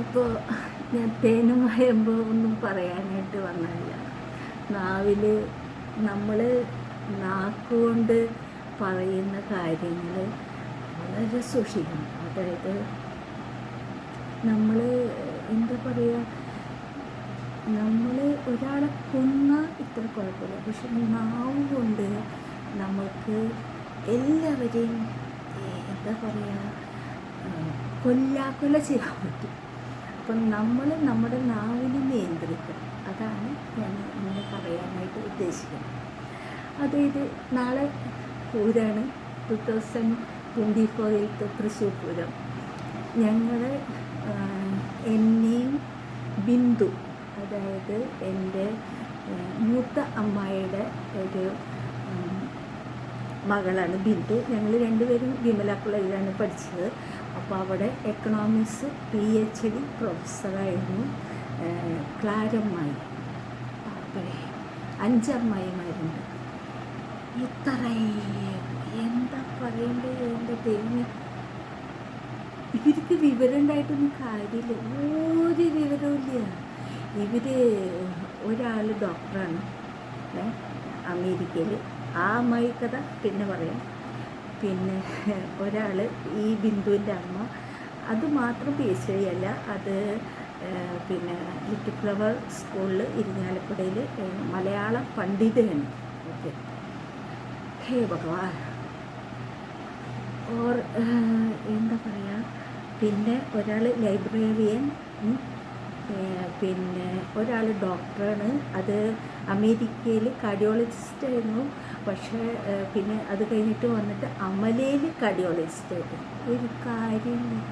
അപ്പോൾ ഞാൻ തേനും ഒന്നും പറയാനായിട്ട് വന്നില്ല നാവിൽ നമ്മൾ നാക്കുകൊണ്ട് പറയുന്ന കാര്യങ്ങൾ വളരെ സൂക്ഷിക്കണം. അതായത് നമ്മൾ എന്താ പറയുക നമ്മൾ ഒരാളെ കൊന്ന ഇത്ര കുഴപ്പമില്ല. പക്ഷെ നാവ് കൊണ്ട് നമുക്ക് എല്ലാവരെയും എന്താ പറയുക കൊല്ലാക്കൊല ചെയ്യാൻ പറ്റും. അപ്പം നമ്മൾ നമ്മുടെ നാവിനെ നിയന്ത്രിക്കണം. അതാണ് ഞാൻ ഇന്ന് പറയാനായിട്ട് ഉദ്ദേശിക്കുന്നത്. അതായത് നാളെ പൂരാണ് ടു തൗസൻഡ് ട്വന്റി ഫോറിലത്തെ തൃശ്ശൂർ പൂരം ഞങ്ങൾ എന്നെയും ബിന്ദു അതായത് എന്റെ മൂത്ത അമ്മായിയുടെ ഒരു മകളാണ് ബിന്ദു. ഞങ്ങൾ രണ്ടുപേരും വിമല കോളേജിലാണ് പഠിച്ചത്. അപ്പോൾ അവിടെ എക്കണോമിക്സ് പി എച്ച് ഡി പ്രൊഫസറായിരുന്നു ക്ലാരമ്മായി അപ്പോഴേ അഞ്ചമ്മായിമാരുണ്ട് എന്താ പറയേണ്ടത് എന്റെ ദൈവമേ. ഇവർക്ക് വിവരം ഉണ്ടായിട്ടൊന്നും കാര്യമില്ല. ഒരു വിവരമില്ല ഇവർ ഒരാൾ ഡോക്ടറാണ് അമേരിക്കയിൽ ആ അമ്മായി കഥ പിന്നെ പറയാം. പിന്നെ ഒരാൾ ഈ ബിന്ദുവിന്റെ അമ്മ. അത് മാത്രം പി എച്ച് ഐ അല്ല അത് പിന്നെ ലിറ്റിൽ ഫ്ലവർ സ്കൂളിൽ ഇരിങ്ങാലക്കുടയിൽ ഏ, മലയാള പണ്ഡിതയാണ്. ഓക്കെ. ഹേ ഭഗവാൻ. ഓർ എന്താ പറയുക പിന്നെ ഒരാൾ ലൈബ്രേറിയൻ പിന്നെ ഒരാൾ ഡോക്ടറാണ്. അത് അമേരിക്കയിൽ കാർഡിയോളജിസ്റ്റ് ആയിരുന്നു. പക്ഷേ പിന്നെ അത് കഴിഞ്ഞിട്ട് വന്നിട്ട് അമലയിൽ കാർഡിയോളജിസ്റ്റായിട്ട് ഒരു കാര്യമില്ല.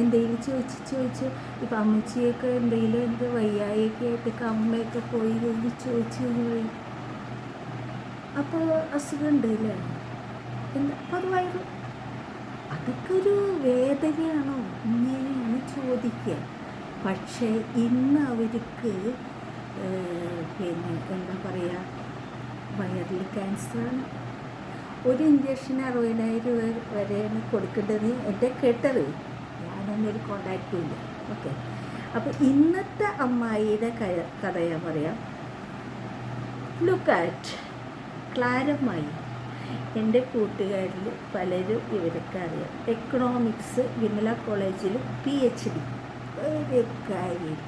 എന്തെങ്കിലും ചോദിച്ച് ചോദിച്ച് ഇപ്പം അമ്മച്ചിയൊക്കെ എന്തെങ്കിലും എന്ത് വയ്യായൊക്കെ ആയിട്ടൊക്കെ അമ്മയൊക്കെ പോയി കഴിഞ്ഞ് ചോദിച്ചു കഴിഞ്ഞ് അപ്പോൾ അസുഖം ഉണ്ടല്ലേ എന്താ? അപ്പോൾ അത് വയറ് അതൊക്കെ ഒരു വേദനയാണോ? ഇങ്ങനെയാണ് ചോദിക്കുക. പക്ഷേ ഇന്ന് അവർക്ക് പിന്നെ എന്താ പറയുക വയറിൽ ക്യാൻസറാണ് ഒരു ഇഞ്ചക്ഷൻ അറുപതിനായിരം രൂപ വരെയാണ് കൊടുക്കേണ്ടത്. എന്റെ കേട്ടത്? ഞാനൊന്നും ഒരു കോണ്ടാക്റ്റും ഇല്ല. ഓക്കെ അപ്പോൾ ഇന്നത്തെ അമ്മായിയുടെ കഥ ഞാൻ പറയാം. ലുക്ക് ആറ്റ് ക്ലാരമായി എന്റെ കൂട്ടുകാരിൽ പലരും ഇവരൊക്കെ അറിയാം എക്കണോമിക്സ് വിമല കോളേജിൽ പി എച്ച് ഡി ഒരു കാര്യം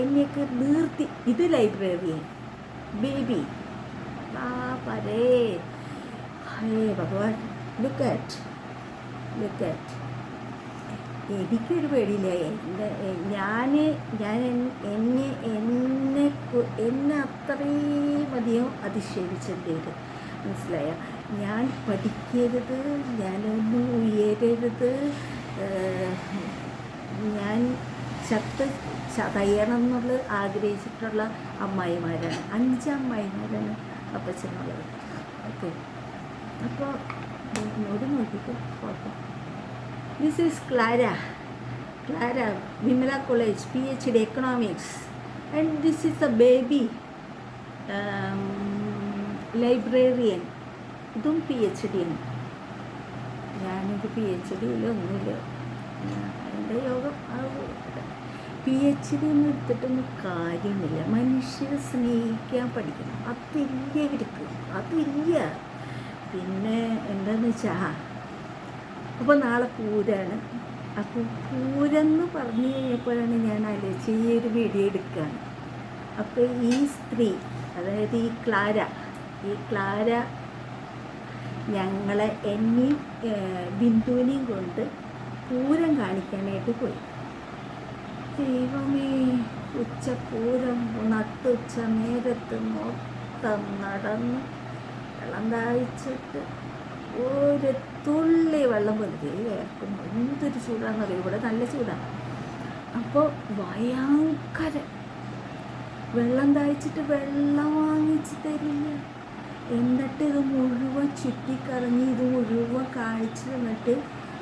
എന്നെയൊക്കെ നിർത്തി. ഇത് ലൈബ്രറിയാണ് ബേബി പരേ ഹേ ഭഗവാൻ ലുക്ക് അറ്റ് ലുക്ക് അറ്റ് എനിക്കൊരു പേടിയില്ല. ഞാൻ ഞാൻ എന്നെ എന്നെ എന്നെ അത്രയും അധികം അധിക്ഷേപിച്ചെന്തേര് മനസ്സിലായ. ഞാൻ പഠിക്കരുത് ഞാനൊന്നും ഉയരരുത് ഞാൻ ചത്ത് ചതയണം എന്നുള്ളത് ആഗ്രഹിച്ചിട്ടുള്ള അമ്മായിമാരാണ്. അഞ്ച് അമ്മായിമാരാണ്. അപ്പച്ചനുള്ളത് ഓക്കെ. അപ്പോൾ എന്നോട് നോക്കിയിട്ട് photo this is Clara Clara Vimala college P H D economics and this is A Baby librarian ഇതും പി എച്ച് ഡി ആണ്. ഞാനിത് പി എച്ച് ഡിയിലൊന്നുമില്ല എന്റെ യോഗം പി എച്ച് ഡി ഒന്നും എടുത്തിട്ടൊന്നും കാര്യമില്ല. മനുഷ്യരെ സ്നേഹിക്കാൻ പഠിക്കണം. അതില്ല ഇവർക്ക്? അതില്ല പിന്നെ എന്താന്ന് വെച്ചാൽ അപ്പോൾ നാളെ പൂരാണ്. അപ്പോൾ പൂരെന്ന് പറഞ്ഞു കഴിഞ്ഞപ്പോഴാണ് ഞാൻ ആലോചിച്ച് ഈ ഒരു വീഡിയോ എടുക്കുകയാണ് അപ്പോൾ ഈ സ്ത്രീ അതായത് ഈ ക്ലാര ഈ ക്ലാര ഞങ്ങളെ എന്നെയും ബിന്ദുവിനെയും കൊണ്ട് പൂരം കാണിക്കാനായിട്ട് പോയി. ദൈവമേ ഉച്ചപൂരം നട്ടുച്ച നേരത്ത് മൊത്തം നടന്ന്. വെള്ളം താഴ്ച്ചിട്ട് ഒരു തുള്ളി വെള്ളം വെറുതെ വേർക്കുന്നു എന്തൊരു ചൂടാണെന്നറിയോ ഇവിടെ നല്ല ചൂടാണ്. അപ്പോൾ ഭയങ്കര വെള്ളം താഴ്ച്ചിട്ട് വെള്ളം വാങ്ങിച്ച് തരില്ല. എന്നിട്ട് ഇത് മുഴുവൻ ചുറ്റിക്കറങ്ങി ഇത് മുഴുവൻ കാഴ്ച വന്നിട്ട്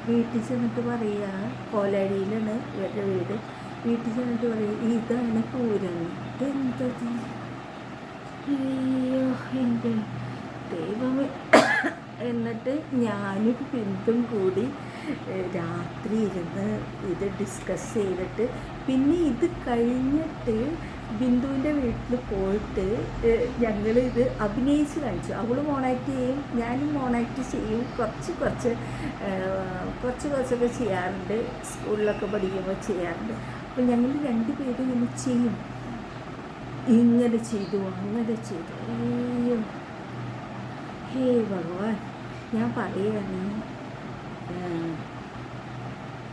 വീട്ടിൽ ചെന്നിട്ട് പറയുക കോലടിയിലാണ് ഇവരുടെ വീട്. വീട്ടിൽ ചെന്നിട്ട് പറയും ഇതാണ് പൂരം. എന്തത് അയ്യോ എന്റെ ദൈവമേ. എന്നിട്ട് ഞാനും ബിന്ദും കൂടി രാത്രി ഇരുന്ന് ഇത് ഡിസ്കസ് ചെയ്തിട്ട് പിന്നെ ഇത് കഴിഞ്ഞിട്ട് ബിന്ദുവിന്റെ വീട്ടിൽ പോയിട്ട് ഞങ്ങൾ ഇത് അഭിനയിച്ച് കാണിച്ചു. അവൾ മോണാക്ട് ചെയ്യും ഞാനും മോണാക്ട് ചെയ്യും. കുറച്ച് കുറച്ച് കുറച്ച് കുറച്ചൊക്കെ ചെയ്യാറുണ്ട്. സ്കൂളിലൊക്കെ പഠിക്കുമ്പോൾ ചെയ്യാറുണ്ട്. അപ്പോൾ ഞങ്ങൾ പേര് ഇങ്ങനെ ചെയ്യും. ഇങ്ങനെ ചെയ്തു അങ്ങനെ ചെയ്തു. അയ്യോ. ഹേ ഭഗവാൻ. ഞാൻ പറയുകയാണ്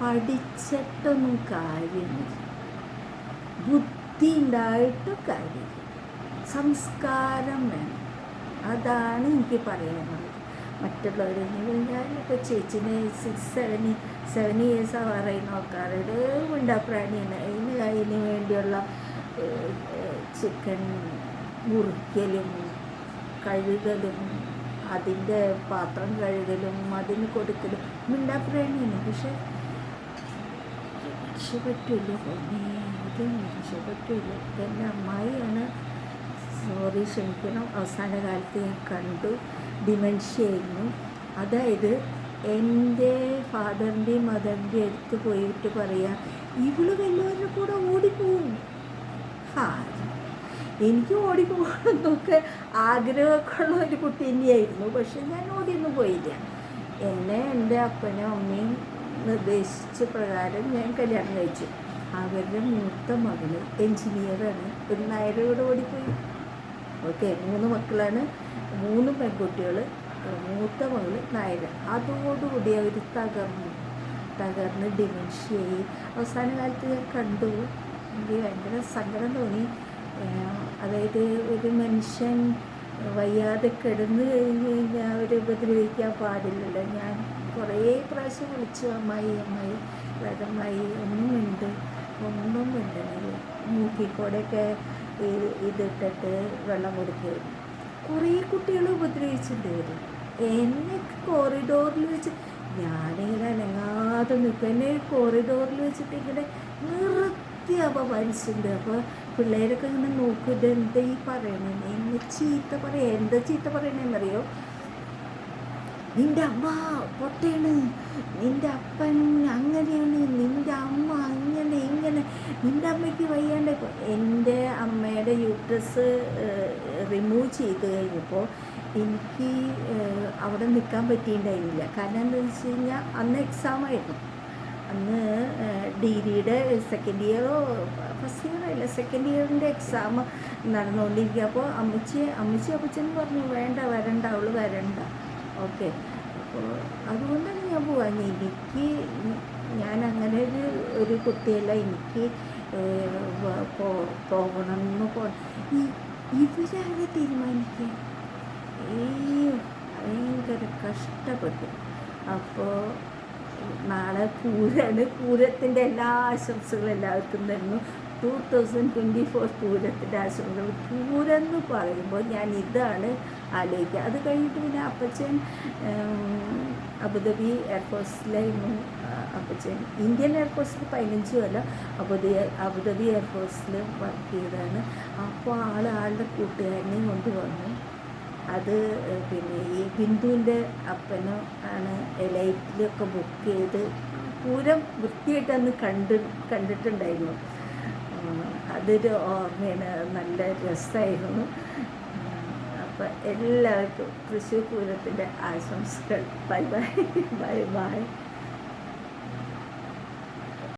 പഠിച്ചിട്ടൊന്നും കാര്യമില്ല. ബുദ്ധി കാര്യം സംസ്കാരം വേണം. അതാണ് എനിക്ക് പറയാനുള്ളത്. മറ്റുള്ളവർ ഞാനിപ്പോൾ ചേച്ചിന് സിക്സ് സെവൻ സെവൻ ഇയേഴ്സ് പറയുന്ന ആൾക്കാരുടെ തന്നെ അതിന് അതിന് വേണ്ടിയുള്ള ചിക്കൻ മുറിക്കലും കഴുകലും അതിന്റെ പാത്രം കഴുകലും അതിന് കൊടുക്കലും. മിണ്ടാപ്രാണിയാണ് പക്ഷെ രക്ഷപ്പെട്ടില്ല. പൊന്നേ. ഇത് രക്ഷപ്പെട്ടില്ല എന്റെ അമ്മായിയാണ്. സോറി ക്ഷമിക്കണം. അവസാന കാലത്ത് ഞാൻ കണ്ടു. ഡിമെൻഷ്യ ആയിരുന്നു. അതായത് എന്റെ ഫാദറിന്റെയും മദറിന്റെയും അടുത്ത് പോയിട്ട് പറയാം ഇവൾ വല്ലവരുടെ കൂടെ ഓടിപ്പോവും. ഹാ. എനിക്ക് ഓടിപ്പോകണമെന്നൊക്കെ ആഗ്രഹമൊക്കെ ഉള്ള ഒരു കുട്ടി തന്നെയായിരുന്നു. പക്ഷെ ഞാൻ ഓടിയൊന്നും പോയില്ല. എന്നെ എന്റെ അപ്പനും അമ്മയും നിർദ്ദേശിച്ച പ്രകാരം ഞാൻ കല്യാണം കഴിച്ചു. അവരുടെ മൂത്ത മകൾ എൻജിനീയറാണ് ഒരു നായരോട് ഓടിപ്പോയി. ഓക്കെ മൂന്ന് മക്കളാണ്. മൂന്ന് പെൺകുട്ടികൾ മൂത്ത മകൾ നായര. അതോടുകൂടി അവർ തകർന്നു. തകർന്ന് ഡിമെൻഷ്യയായി. അവസാന കാലത്ത് ഞാൻ കണ്ടു. എനിക്ക് ഭയങ്കര സങ്കടം തോന്നി. അതായത് ഒരു മനുഷ്യൻ വയ്യാതെ കിടന്നു കഴിഞ്ഞ് കഴിഞ്ഞാൽ അവരെ ഉപദ്രവിക്കാൻ പാടില്ലല്ലോ. ഞാൻ കുറേ പ്രാവശ്യം വിളിച്ചു. അമ്മായി അമ്മായി അതമ്മായി ഒന്നുമുണ്ട് ഒന്നും മിണ്ടണില്ല മൂക്കിക്കൂടെയൊക്കെ ഈ- ഇതിട്ടിട്ട് വെള്ളം കൊടുക്കുക കുറേ കുട്ടികൾ ഉപദ്രവിച്ചിട്ടുണ്ട് ഇവർ എന്നെ കോറിഡോറിൽ വെച്ച് ഞാനിങ്ങനെ അനങ്ങാതെ നിൽക്കും എന്നെ കോറിഡോറിൽ വെച്ചിട്ട് ഇങ്ങനെ നിർത്തി വലിച്ചിട്ടുണ്ട്. അപ്പോൾ പിള്ളേരൊക്കെ ഇങ്ങനെ നോക്കും ഇത് എന്താ ഈ പറയണേ? എന്നെ ചീത്ത പറയുക എന്താ ചീത്ത പറയണേന്നറിയോ? നിന്റെ അമ്മ പൊട്ടയാണ് നിന്റെ അപ്പൻ അങ്ങനെയാണ് നിന്റെ അമ്മ അങ്ങനെ ഇങ്ങനെ. നിന്റെ അമ്മയ്ക്ക് വയ്യാണ്ട് എന്റെ അമ്മയുടെ യൂട്രസ് റിമൂവ് ചെയ്ത് കഴിഞ്ഞപ്പോൾ എനിക്ക് അവിടെ നിൽക്കാൻ പറ്റിയിട്ടുണ്ടായിരുന്നില്ല കാരണം എന്താണെന്ന് വെച്ച് കഴിഞ്ഞാൽ അന്ന് എക്സാമായിരുന്നു അന്ന് ഡിഗ്രിയുടെ സെക്കൻഡ് ഇയറോ ഫസ്റ്റ് ഇയർ അല്ല സെക്കൻഡ് ഇയറിന്റെ എക്സാം നടന്നുകൊണ്ടിരിക്കുക. അപ്പോൾ അമ്മച്ചി അമ്മച്ചി അപ്പച്ചൻ പറഞ്ഞു വേണ്ട വരണ്ട അവൾ വരണ്ട. ഓക്കെ. അപ്പോൾ അതുകൊണ്ടാണ് ഞാൻ പോകാൻ എനിക്ക് ഞാൻ അങ്ങനെ ഒരു ഒരു കുട്ടിയല്ല. എനിക്ക് പോകണം എന്ന് പോ ഈ ഇവരാകെ തീരുമാനിക്കുക അയ്യോ ഭയങ്കര കഷ്ടപ്പെട്ടു. അപ്പോൾ നാളെ പൂരാണ് പൂരത്തിന്റെ എല്ലാ ആശംസകളും എല്ലാവർക്കും തരുന്നു. ടു തൗസൻഡ് ട്വന്റി ഫോർ പൂരത്തിന്റെ ആശംസകൾ. പൂരം എന്ന് പറയുമ്പോൾ ഞാൻ ഇതാണ് ആലോചിക്കുക. അത് കഴിഞ്ഞിട്ട് പിന്നെ അപ്പച്ചൻ അബുദാബി എയർഫോഴ്സിലായിരുന്നു അപ്പച്ചൻ ഇന്ത്യൻ എയർഫോഴ്സിൽ പതിനഞ്ച് കൊല്ലം അബുദാബി അബുദാബി എയർഫോഴ്സിൽ വർക്ക് ചെയ്തതാണ്. അപ്പോൾ ആൾ ആളുടെ കൂട്ടുകാരനെയും കൊണ്ടുവന്നു. അത് പിന്നെ ഈ ബിന്ദുവിന്റെ അപ്പനും ആണ് എലൈറ്റിലൊക്കെ ബുക്ക് ചെയ്ത് പൂരം വൃത്തിയായിട്ട് അന്ന് കണ്ട് കണ്ടിട്ടുണ്ടായിരുന്നു. അതൊരു ഓർമ്മയാണ്. നല്ല രസമായിരുന്നു. അപ്പം എല്ലാവർക്കും തൃശ്ശൂർ പൂരത്തിന്റെ ആശംസകൾ. Bye bye. Bye bye.